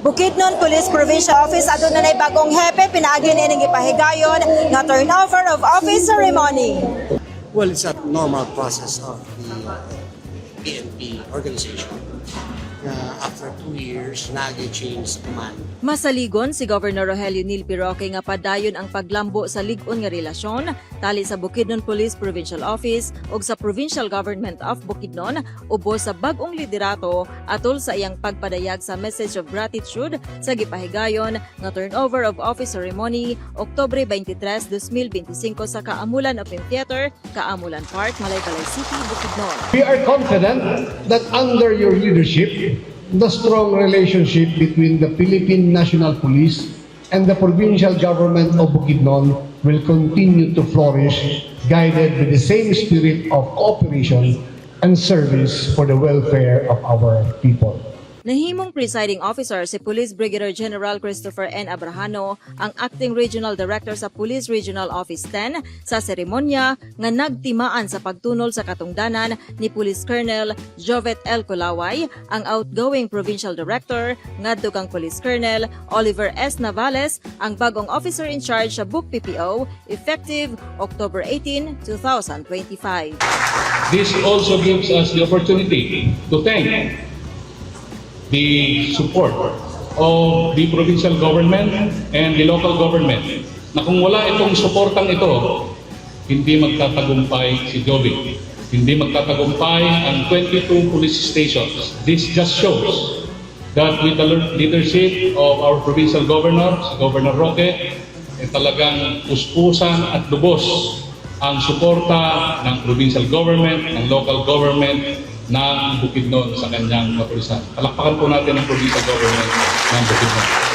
Bukidnon Police Provincial Office adto na nay bagong hepe pinaagi ni ning ipahigayon nga turnover of office ceremony. Well, it's a normal process of the PNP organization. Uh, after two years, nag-change sa command. Masaligon si Governor Rogelio Nil Piroque nga padayon ang paglambo sa ligon nga relasyon tali sa Bukidnon Police Provincial Office ug sa Provincial Government of Bukidnon ubos sa bag-ong liderato atol sa iyang pagpadayag sa message of gratitude sa gipahigayon nga turnover of office ceremony Oktubre 23, 2025 sa Kaamulan Open Theater, Kaamulan Park, Malaybalay City, Bukidnon. We are confident that under your leadership, the strong relationship between the Philippine National Police and the provincial government of Bukidnon will continue to flourish, guided with the same spirit of cooperation and service for the welfare of our people. Nahimong presiding officer si Police Brigadier General Christopher N. Abrahano ang acting regional director sa Police Regional Office 10 sa seremonya nga nagtimaan sa pagtunol sa katungdanan ni Police Colonel Jovet L. Kulaway, ang outgoing provincial director ngadto kang Police Colonel Oliver S. Navales, ang bagong officer in charge sa Book PPO effective October 18, 2025. This also gives us the opportunity to thank the support of the provincial government and the local government na kung wala itong suportang ito, hindi magtatagumpay si Jovic. Hindi magtatagumpay ang 22 police stations. This just shows that with the leadership of our provincial governor, si Governor Roque, eh, talagang puspusan at lubos ang suporta ng provincial government, ng local government ng Bukidnon sa kanyang kapulisan. Palakpakan po natin ang provincial government ng Bukidnon.